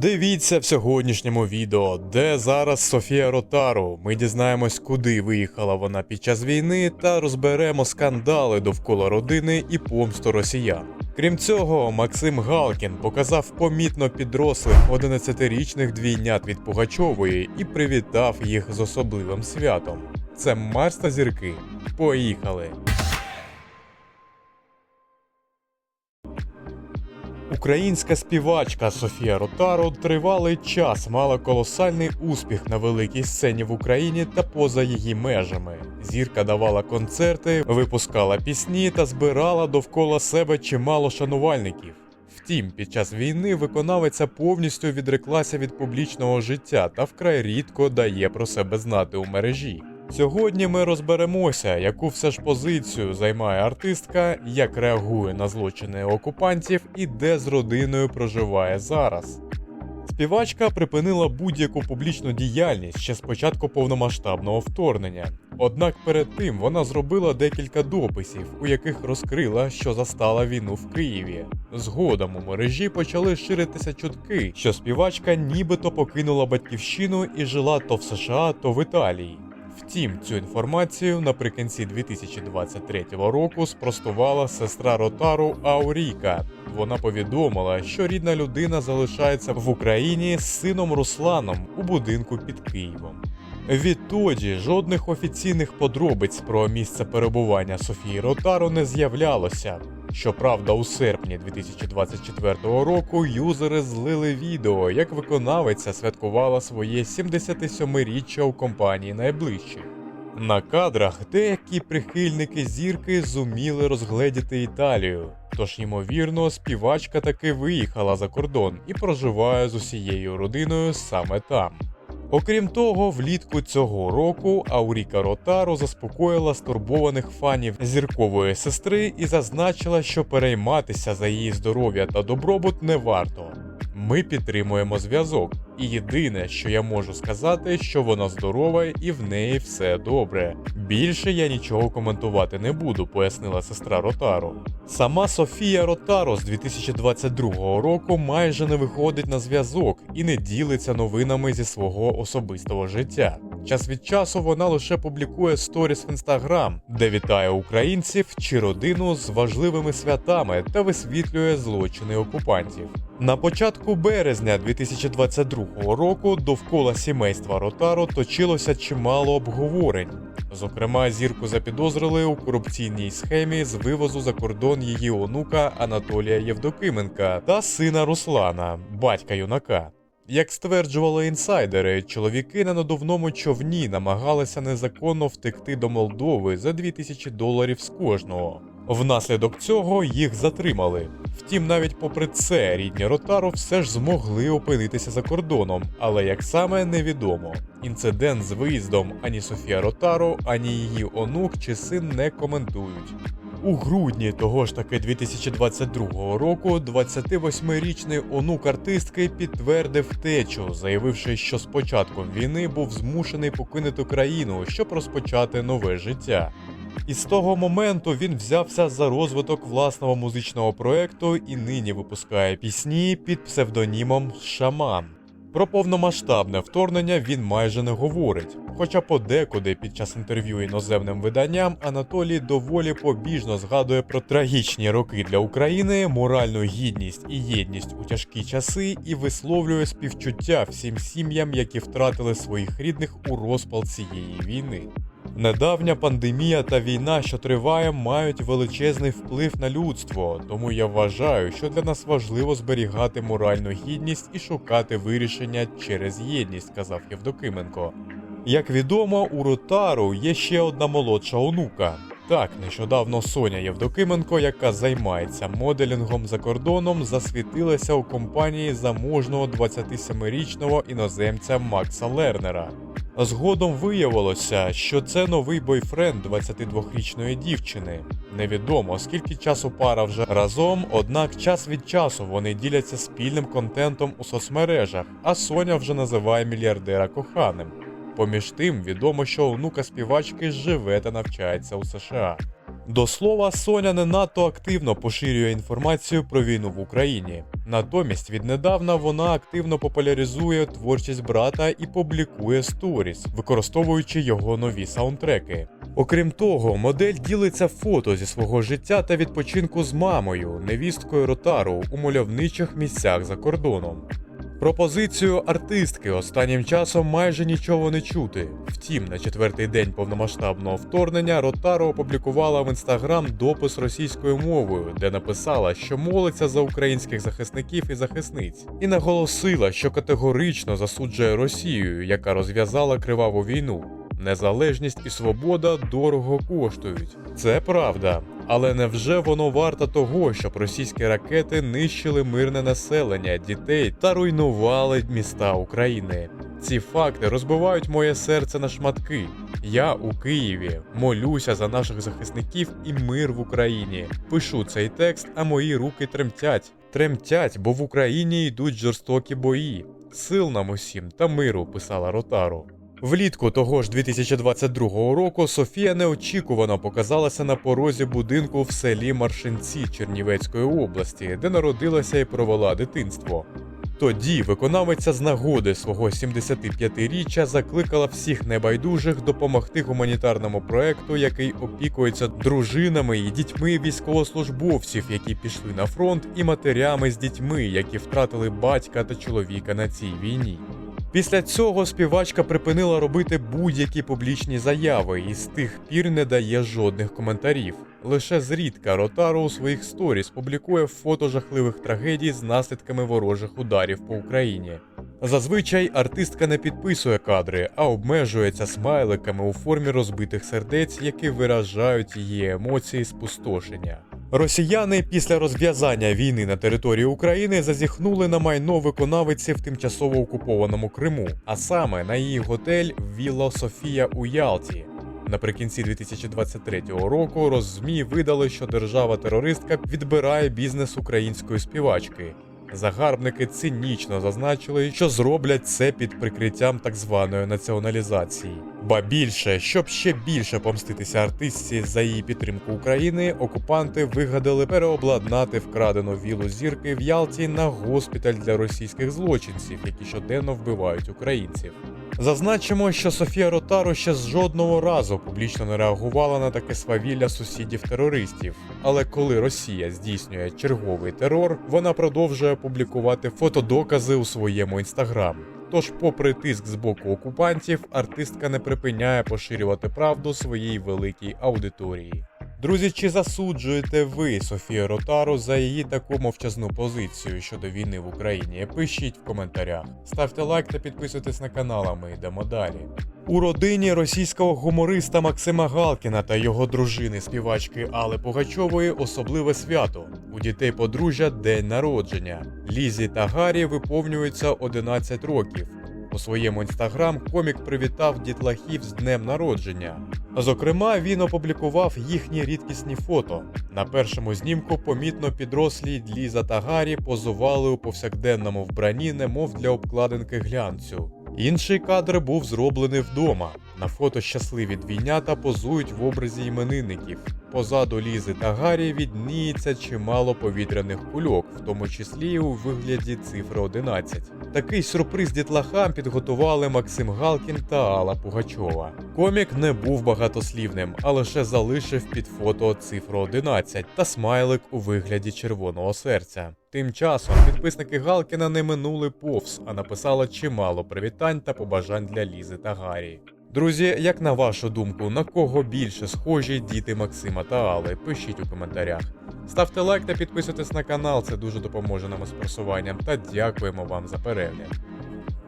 Дивіться в сьогоднішньому відео, де зараз Софія Ротару. Ми дізнаємось, куди виїхала вона під час війни, та розберемо скандали довкола родини і помсту росіян. Крім цього, Максим Галкін показав помітно підрослих 11-річних двійнят від Пугачової і привітав їх з особливим святом. Це Марс та зірки. Поїхали! Українська співачка Софія Ротару тривалий час мала колосальний успіх на великій сцені в Україні та поза її межами. Зірка давала концерти, випускала пісні та збирала довкола себе чимало шанувальників. Втім, під час війни виконавиця повністю відреклася від публічного життя та вкрай рідко дає про себе знати у мережі. Сьогодні ми розберемося, яку все ж позицію займає артистка, як реагує на злочини окупантів і де з родиною проживає зараз. Співачка припинила будь-яку публічну діяльність ще з початку повномасштабного вторгнення. Однак перед тим вона зробила декілька дописів, у яких розкрила, що застала війну в Києві. Згодом у мережі почали ширитися чутки, що співачка нібито покинула батьківщину і жила то в США, то в Італії. Втім, цю інформацію наприкінці 2023 року спростувала сестра Ротару Ауріка. Вона повідомила, що рідна людина залишається в Україні з сином Русланом у будинку під Києвом. Відтоді жодних офіційних подробиць про місце перебування Софії Ротару не з'являлося. Щоправда, у серпні 2024 року юзери злили відео, як виконавиця святкувала своє 77-річчя у компанії найближчих. На кадрах деякі прихильники зірки зуміли розгледіти Італію. Тож, ймовірно, співачка таки виїхала за кордон і проживає з усією родиною саме там. Окрім того, влітку цього року Ауріка Ротаро заспокоїла стурбованих фанів зіркової сестри і зазначила, що перейматися за її здоров'я та добробут не варто. Ми підтримуємо зв'язок, і єдине, що я можу сказати, що вона здорова і в неї все добре. Більше я нічого коментувати не буду, пояснила сестра Ротаро. Сама Софія Ротаро з 2022 року майже не виходить на зв'язок і не ділиться новинами зі свого особистого життя. Час від часу вона лише публікує сторіс в інстаграм, де вітає українців чи родину з важливими святами та висвітлює злочини окупантів. На початку березня 2022 року довкола сімейства Ротаро точилося чимало обговорень. Зокрема, зірку запідозрили у корупційній схемі з вивозу за кордон її онука Анатолія Євдокименка та сина Руслана, батька юнака. Як стверджували інсайдери, чоловіки на надувному човні намагалися незаконно втекти до Молдови за 2000 доларів з кожного. Внаслідок цього їх затримали. Втім, навіть попри це, рідні Ротару все ж змогли опинитися за кордоном, але як саме невідомо. Інцидент з виїздом ані Софія Ротаро, ані її онук чи син не коментують. У грудні того ж таки 2022 року 28-річний онук артистки підтвердив втечу, заявивши, що з початком війни був змушений покинути країну, щоб розпочати нове життя. І з того моменту він взявся за розвиток власного музичного проекту і нині випускає пісні під псевдонімом Шаман. Про повномасштабне вторгнення він майже не говорить. Хоча подекуди під час інтерв'ю іноземним виданням Анатолій доволі побіжно згадує про трагічні роки для України, моральну гідність і єдність у тяжкі часи і висловлює співчуття всім сім'ям, які втратили своїх рідних у розпал цієї війни. Недавня пандемія та війна, що триває, мають величезний вплив на людство, тому я вважаю, що для нас важливо зберігати моральну гідність і шукати вирішення через єдність, сказав Євдокименко. Як відомо, у Ротару є ще одна молодша онука. Так, нещодавно Соня Євдокименко, яка займається моделінгом за кордоном, засвітилася у компанії заможного 27-річного іноземця Макса Лернера. Згодом виявилося, що це новий бойфренд 22-річної дівчини. Невідомо скільки часу пара вже разом, однак час від часу вони діляться спільним контентом у соцмережах, а Соня вже називає мільярдера коханим. Поміж тим, відомо, що онука співачки живе та навчається у США. До слова, Соня не надто активно поширює інформацію про війну в Україні. Натомість віднедавна вона активно популяризує творчість брата і публікує сторіс, використовуючи його нові саундтреки. Окрім того, модель ділиться фото зі свого життя та відпочинку з мамою, невісткою Ротару у мальовничих місцях за кордоном. Про позицію артистки останнім часом майже нічого не чути. Втім, на четвертий день повномасштабного вторгнення Ротаро опублікувала в інстаграм допис російською мовою, де написала, що молиться за українських захисників і захисниць, і наголосила, що категорично засуджує Росію, яка розв'язала криваву війну. Незалежність і свобода дорого коштують. Це правда. Але невже воно варто того, щоб російські ракети нищили мирне населення, дітей та руйнували міста України? Ці факти розбивають моє серце на шматки. Я у Києві молюся за наших захисників і мир в Україні. Пишу цей текст, а мої руки тремтять. Тремтять, бо в Україні йдуть жорстокі бої. Сил нам усім та миру, писала Ротару. Влітку того ж 2022 року Софія неочікувано показалася на порозі будинку в селі Маршинці Чернівецької області, де народилася і провела дитинство. Тоді виконавиця з нагоди свого 75-річчя закликала всіх небайдужих допомогти гуманітарному проекту, який опікується дружинами і дітьми військовослужбовців, які пішли на фронт, і матерями з дітьми, які втратили батька та чоловіка на цій війні. Після цього співачка припинила робити будь-які публічні заяви і з тих пір не дає жодних коментарів. Лише зрідка Ротаро у своїх сторіс публікує фото жахливих трагедій з наслідками ворожих ударів по Україні. Зазвичай артистка не підписує кадри, а обмежується смайликами у формі розбитих сердець, які виражають її емоції спустошення. Росіяни після розв'язання війни на території України зазіхнули на майно виконавиці в тимчасово окупованому Криму, а саме на її готель Вілла Софія у Ялті. Наприкінці 2023 року Роззмі видали, що держава-терористка відбирає бізнес української співачки. Загарбники цинічно зазначили, що зроблять це під прикриттям так званої націоналізації. Ба більше, щоб ще більше помститися артистці за її підтримку України, окупанти вигадали переобладнати вкрадену вілу зірки в Ялті на госпіталь для російських злочинців, які щоденно вбивають українців. Зазначимо, що Софія Ротару ще з жодного разу публічно не реагувала на таке свавілля сусідів-терористів. Але коли Росія здійснює черговий терор, вона продовжує публікувати фотодокази у своєму інстаграм. Тож, попри тиск з боку окупантів, артистка не припиняє поширювати правду своїй великій аудиторії. Друзі, чи засуджуєте ви Софію Ротару за її таку мовчазну позицію щодо війни в Україні? Пишіть в коментарях. Ставте лайк та підписуйтесь на канал, а ми йдемо далі. У родині російського гумориста Максима Галкіна та його дружини співачки Алли Пугачової особливе свято. У дітей подружжя день народження. Лізі та Гаррі виповнюється 11 років. У своєму інстаграм комік привітав дітлахів з днем народження. Зокрема, він опублікував їхні рідкісні фото. На першому знімку помітно підрослі Ліза та Гаррі позували у повсякденному вбранні, немов для обкладинки глянцю. Інший кадр був зроблений вдома. На фото щасливі двійнята позують в образі іменинників. Позаду Лізи та Гаррі відніється чимало повітряних кульок, в тому числі у вигляді цифри 11. Такий сюрприз дітлахам підготували Максим Галкін та Алла Пугачова. Комік не був багатослівним, а лише залишив під фото цифру 11 та смайлик у вигляді червоного серця. Тим часом підписники Галкіна не минули повз, а написали чимало привітань та побажань для Лізи та Гаррі. Друзі, як на вашу думку, на кого більше схожі діти Максима та Алли? Пишіть у коментарях. Ставте лайк та підписуйтесь на канал, це дуже допоможе нам із просуванням. Та дякуємо вам за перегляд.